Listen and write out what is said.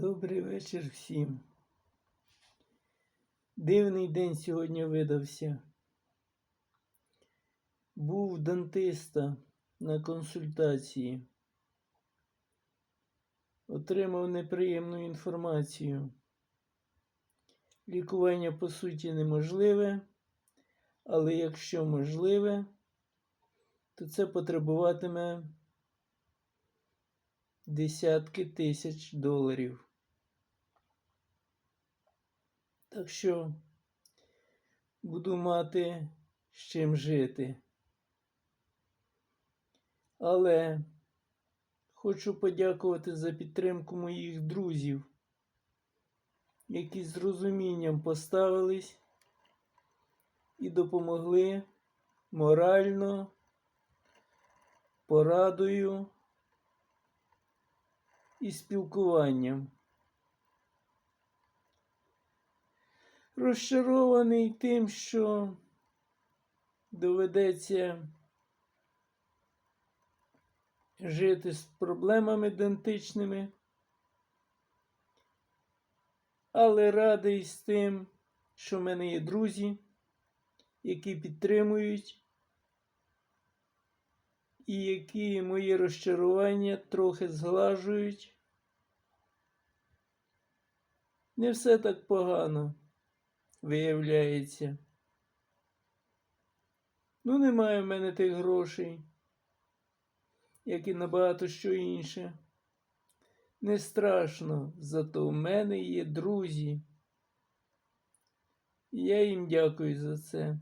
Добрий вечір всім. Дивний день сьогодні видався. Був дантиста на консультації. Отримав неприємну інформацію. Лікування по суті неможливе, але якщо можливе, то це потребуватиме десятки тисяч доларів. Так що буду мати з чим жити. Але хочу подякувати за підтримку моїх друзів, які з розумінням поставились і допомогли морально, порадою і спілкуванням. Розчарований тим, що доведеться жити з проблемами дентичними, але радий з тим, що в мене є друзі, які підтримують і які мої розчарування трохи зглажують. Не все так погано, виявляється. Ну, немає в мене тих грошей, як і набагато що інше. Не страшно, зато в мене є друзі. Я їм дякую за це.